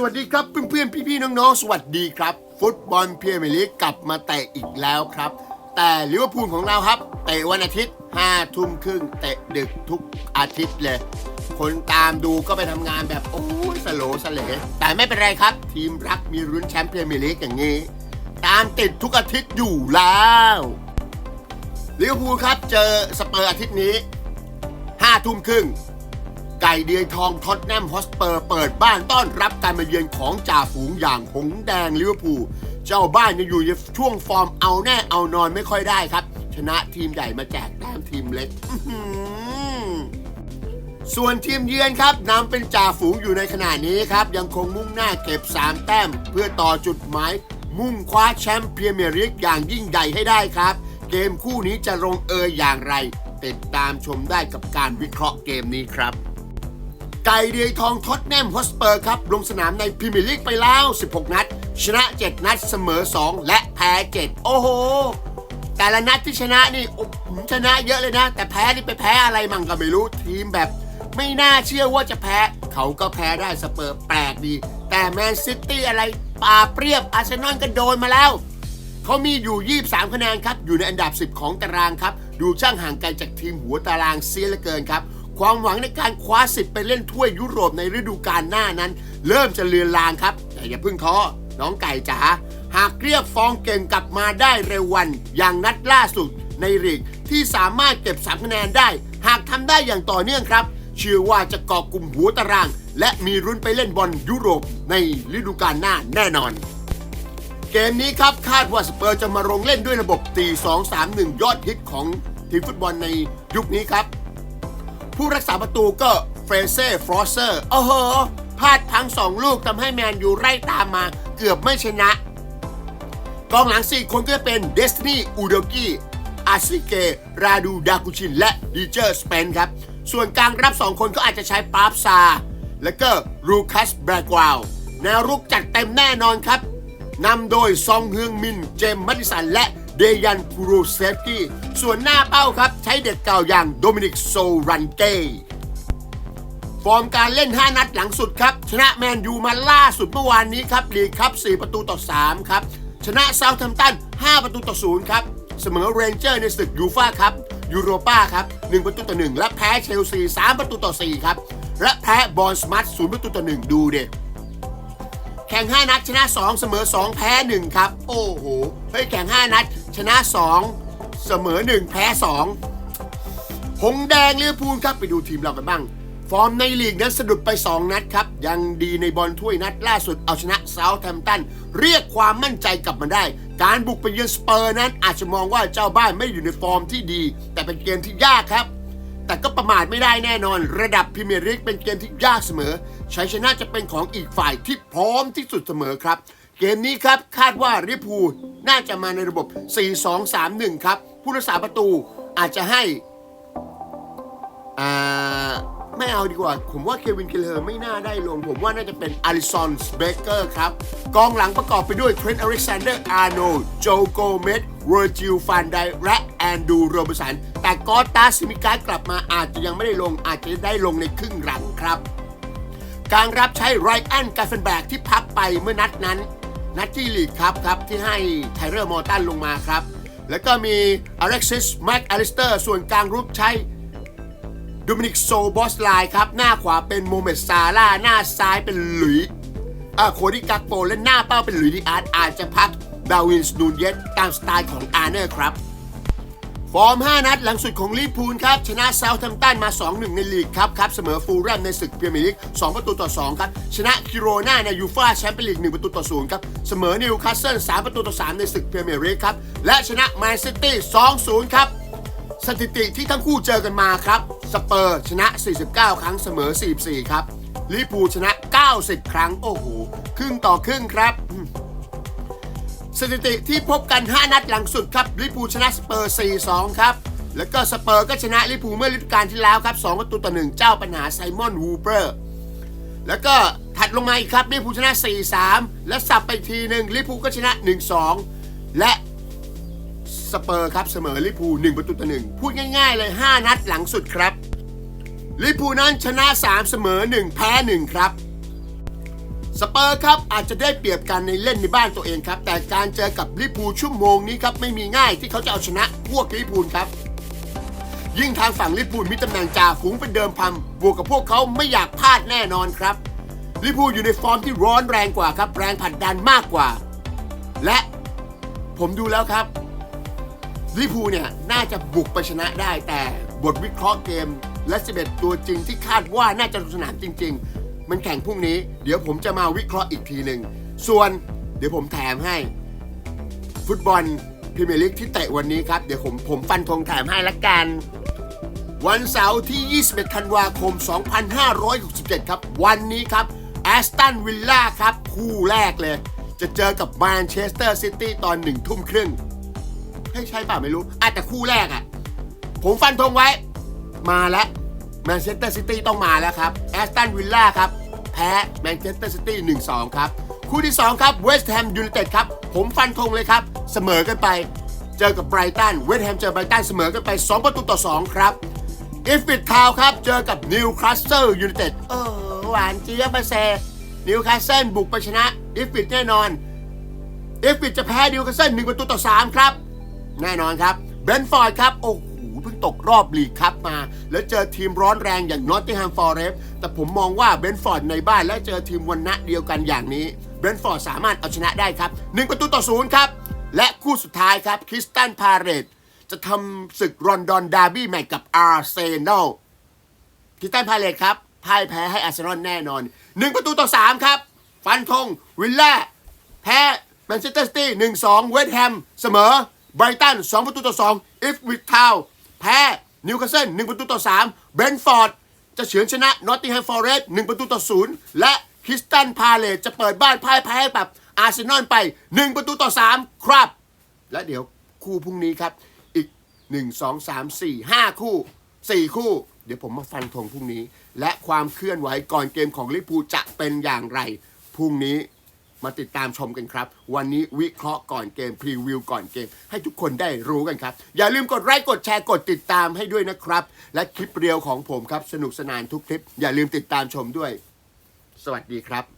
สวัสดีครับเพื่อนๆ พี่ๆ น้องๆ สวัสดีครับ ฟุตบอลเมียร์ลีกกลับมาเตะอีกแล้วครับ แต่ลิเวอร์พูลของเราครับเตะวันอาทิตย์5ทุ่มครึ่งเตะดึกทุกอาทิตย์เลย คนตามดูก็ไปทำงานแบบโอ้ยสโลสเลแต่ไม่เป็นไรครับ ทีมรักมีรุ้นแชมป์เมียร์ลีกอย่างนี้ ตามติดทุกอาทิตย์อยู่แล้วลิเวอร์พูลครับเจอสเปอร์อาทิตย์นี้5ทุ่มครึ่ง ก่เดือยทองท็อตแนมฮอสเปอร์เปิดบ้านต้อนรับการมาเยือนของจ่าฝูงอย่างหงแดงลิเวอร์พูลเจ้าบ้านยังอยู่ในช่วงฟอร์มเอาแน่เอานอนไม่ค่อยได้ครับ ชนะทีมใหญ่มาแจกแต้มทีมเล็กส่วนทีมเยือนครับนำเป็นจ่าฝูงอยู่ในขณะนี้ครับ ยังคงมุ่งหน้าเก็บ 3 แต้ม เพื่อต่อจุดหมาย มุ่งคว้าแชมป์เพรีเมียร์ลีกอย่างยิ่งใหญ่ให้ได้ครับ เกมคู่นี้จะลงเอยอย่างไร ติดตามชมได้กับการวิเคราะห์เกมนี้ครับ ไก่เดือยทองท็อตแนมฮอสเปอร์ครับลงสนามในพรีเมียร์ลีกไปแล้ว 16 นัด ชนะ 7 นัดเสมอ 2 และแพ้ 7 โอ้โห แต่ละนัดที่ชนะนี่อ้โหชนะเยอะเลยนะ แต่แพ้นี่ไปแพ้อะไรมั่งก็ไม่รู้ทีมแบบ ไม่น่าเชื่อว่าจะแพ้ เขาก็แพ้ได้สเปอร์แปลกดี แต่แมนซิตี้อะไรปาเปรียบอาร์เซนอลก็โดนมาแล้วเขามีอยู่ 23 คะแนนครับ อยู่ในอันดับ 10 ของตารางครับ ดูช่างห่างไกลจากทีมหัวตารางเสียเหลือเกินครับ ความหวังในการคว้าสิทธิ์ไปเล่นถ้วยยุโรปในฤดูกาลหน้านั้น เริ่มจะเลือนลางครับ แต่อย่าเพิ่งท้อน้องไก่จ๋าหากเรียกฟองเก่งกลับมาได้เร็ววัน อย่างนัดล่าสุดในลีกที่สามารถเก็บ3คะแนนได้ หากทำได้อย่างต่อเนื่องครับ เชื่อว่าจะเกาะกลุ่มหัวตาราง และมีรุ้นไปเล่นบอลยุโรปในฤดูกาลหน้าแน่นอน เกมนี้ครับคาดว่าสเปอร์จะมาลงเล่นด้วยระบบตี2-3-1 ยอดฮิตของทีมฟุตบอลในยุคนี้ครับ ผู้รักษาประตูก็เฟรเซ่ฟรอสเซอร์โอ้โหพลาดพังสองลูกทำให้แมนยูไล่ตามมาเกือบไม่ชนะ กองหลัง 4 คนก็จะเป็นเดสตินีอูโดกิอาซิเก ราดูดากุชิน และดีเจอร์สเปนครับ ส่วนกลางรับ 2 คนก็อาจจะใช้ปาร์ฟซา และก็รูคัสแบรกวาวแนวรุกจัดเต็มแน่นอนครับ นำโดยซองเฮืองมิน เจมส์มัดิสัน และเดยันพูเซฟกี้ ส่วนหน้าเป้าครับ ใช้เด็กเก่าอย่างโดมินิกโซรันเก้ฟอร์มการเล่น 5 นัดหลังสุดครับ ชนะแมนยูมาล่าสุดเมื่อวานนี้ครับลีกครับ 4 ประตูต่อ 3 ครับ ชนะเซาท์แฮมป์ตัน 5 ประตูต่อ 0 ครับ เสมอเรนเจอร์ในศึกยูฟ่าครับยูโรป้าครับ 1 ประตูต่อ 1 และแพ้เชลซี 3 ประตูต่อ 4 ครับ และแพ้บอลสมัต0ประตูต่อ 1 ดูเด็ แข่ง 5 นัดชนะ 2 เสมอ 2 แพ้ 1 ครับ โอ้โห เฮ้ย แข่ง 5 นัด ชนะ 2 เสมอ 1 แพ้ 2 หงแดงเลิเวอพูลครับ ไปดูทีมเรากันบ้าง ฟอร์มในลีกนั้นสะดุดไป 2 นัดครับ ยังดีในบอลถ้วยนัดล่าสุดเอาชนะเซาท์แฮมป์ตัน เรียกความมั่นใจกลับมาได้ การบุกไปเยือนสเปอร์นั้นอาจจะมองว่าเจ้าบ้านไม่อยู่ในฟอร์มที่ดี แต่เป็นเกมที่ยากครับ แต่ก็ประมาทไม่ได้แน่นอน ระดับพรีเมียร์ลีกเป็นเกมที่ยากเสมอ ชัยชนะจะเป็นของอีกฝ่ายที่พร้อมที่สุดเสมอครับ เกมนี้ครับคาดว่าลิพูน่าจะมาในระบบ 4-2-3-1 ครับ ผู้รักษาประตูอาจจะให้อ่าไม่เอาดีกว่า ผมว่าเควินเคลเลอร์ไม่น่าได้ลง ผมว่าน่าจะเป็นอาริสันสเบเกอร์ครับ กองหลังประกอบไปด้วยเทรนต์อเล็กซานเดอร์อาร์โนโจโกเมสเวอร์จิลฟันไดและแอนดูโรบสัน แต่กอตตาซิมิการดกลับมาอาจจะยังไม่ได้ลงอาจจะได้ลงในครึ่งหลังครับ การรับใช้ไรอันกาเฟนแบกที่พักไปเมื่อนัดนั้น นัดที่ลีกครับครับ ที่ให้ไทเรอร์มอร์ตันลงมาครับ แล้วก็มีอเล็กซิสแม็กอลิสเตอร์ส่วนกลางรุกใช้โดมินิกโซบอสไลน์ครับ หน้าขวาเป็นโมเมดซาร่าหน้าซ้ายเป็นหลุยส์อ่าโคดิกักโปและหน้าเป้าเป็นหลุยส์ดีอาร์ตอาจจะพักดาวินส์นูนเยสตามสไตล์ของอาร์เนอร์ครับ ฟอร์ม 5 นัดหลังสุดของลิพูลครับ ชนะเซาท์แฮมป์ตันมา 2-1 ในลีกครับครับ เสมอฟูลแรมในศึกพรีเมียร์ลีก2 ประตูต่อ 2 ครับ ชนะคิโรนาในยูฟ่าแชมเปี้ยนลีก 1 ประตูต่อ 0 ครับ เสมอนิวคาสเซิล 3 ประตูต่อ 3 ในศึกพรีเมียร์ลีกครับ และชนะแมนซิตี้ 2-0 ครับ สถิติที่ทั้งคู่เจอกันมาครับ สเปอร์ชนะ 49 ครั้งเสมอ 44 ครับลิเวอร์พูลชนะ 90 ครั้ง โอ้โห ครึ่งต่อครึ่งครับ สถิติที่พบกัน 5 นัดหลังสุดครับลิเวอร์พูชนะสเปอร์ 4-2 ครับ แล้วก็สเปอร์ก็ชนะลิเวอร์พูเมื่อฤดูกาลที่แล้วครับ2ประตูต่อ 1 เจ้าปัญหาไซมอนวูเปอร์แล้วก็ถัดลงมาอีกครับลิเวอร์พูชนะ 4-3 และสับไปทีหนึ่งลิเวอร์พูก็ชนะ 1-2 และสเปอร์ครับเสมอลิเวอร์พู1ประตูต่อ 1 พูดง่ายๆเลย 5 นัดหลังสุดครับลิเวอร์พูนั้นชนะ 3 เสมอ 1 แพ้ 1 ครับ สเปอร์ครับอาจจะได้เปรียบกันในเล่นในบ้านตัวเองครับ แต่การเจอกับลิเวอร์พูชั่วโมงนี้ครับไม่มีง่ายที่เขาจะเอาชนะพวกลิเวอร์พูลครับ ยิ่งทางฝั่งลิเวอร์พูลมีตำแหน่งจ่าฝูงเป็นเดิมพันบวกกับพวกเขาไม่อยากพลาดแน่นอนครับลิเวอร์พูลอยู่ในฟอร์มที่ร้อนแรงกว่าครับ แรงผลักดันมากกว่า และผมดูแล้วครับลิเวอร์พูลเนี่ยน่าจะบุกไปชนะได้แต่บทวิเคราะห์เกมและ 11 ตัวจริงที่คาดว่าน่าจะลงสนามจริง ๆ มันแข่งพรุ่งนี้ เดี๋ยวผมจะมาวิเคราะห์อีกทีหนึ่ง ส่วนเดี๋ยวผมแถมให้ ฟุตบอลพรีเมียร์ลีกที่เตะวันนี้ครับ เดี๋ยวผมผมฟันธงแถมให้ละกัน วันเสาร์ที่ 21 ธันวาคม 2567 ครับ วันนี้ครับแอสตันวิลล่าครับ คู่แรกเลย จะเจอกับแมนเชสเตอร์ซิตี้ตอนหนึ่งทุ่มครึ่งให้ใช่ป่ะไม่รู้อาจจะคู่แรกอะ่ะ ผมฟันธงไว้ มาแล้วแมนเชสเตอร์ซิตี้ต้องมาแล้วครับแอสตันวิลล่าครับ พ้แมนเชสเตอร์ซิตี้1-2 ครับ คู่ที่ 2 ครับเวสต์แฮมยูไนเต็ดครับ ผมฟันธงเลยครับ เสมอกันไป เจอกับไบรตันเวสต์แฮมเจอไบรตันเสมอกันไป 2 ประตูต่อ 2 ครับอิฟฟิตทาวครับ เจอกับนิวคาสเซิลยูไนเต็ดเออหวานเจี๊ยบมาเซนิวคาสเซิลบุกไปชนะอิฟฟิตแน่นอนอิฟฟิตจะแพ้นิวคาสเซิล1ประตูต่อ 3 ครับ แน่นอนครับเบนท์ฟอร์ดครับ โอ้โห พิ่งตกรอบลีกครับมา แล้วเจอทีมร้อนแรงอย่างนอตติงแฮมฟอร์เรสต์แต่ผมมองว่าเบนท์ฟอร์ดในบ้านและเจอทีมวันณะเดียวกันอย่างนี้เบนท์ฟอร์ดสามารถเอาชนะได้ครับ1ประตูต่อศูนย์ครับ และคู่สุดท้ายครับคริสตันพาเรตจะทำศึกรอนดอนดาร์บี้แมตช์กับอาร์เซนอลคริสตันพาเลตครับพ่ายแพ้ให้อาร์เซนอลแน่นอน 1 ประตูต่อ 3 ครับ ฟันธงวิลล่าแพ้แมนเชสเตอร์ซิตี้หนึ่งสองเวสต์แฮมเสมอไบรตันสองประตูต่อสองอิฟวิททาว แพ้นิวคาสเซิลหนึ่งประตูต่อสามเบรนฟอร์ดจะเฉือนชนะนอตติงแฮมฟอร์เรสต์หนึ่งประตูต่อศูนย์และคริสตันพาเลตจะเปิดบ้านพ่ายแพ้ให้กับอาร์เซนอลไป 1 ประตูต่อ 3 ครับ และเดี๋ยวคู่พรุ่งนี้ครับ อีก 1 2 3 4 5 คู่ 4 คู่ เดี๋ยวผมมาฟันธงพรุ่งนี้ และความเคลื่อนไหวก่อนเกมของลิเวอร์พูจะเป็นอย่างไรพรุ่งนี้ มาติดตามชมกันครับ วันนี้วิเคราะห์ก่อนเกมพรีวิวก่อนเกม ให้ทุกคนได้รู้กันครับ อย่าลืมกดไลค์กดแชร์กดติดตามให้ด้วยนะครับ และคลิปเรียวของผมครับสนุกสนานทุกคลิป อย่าลืมติดตามชมด้วย สวัสดีครับ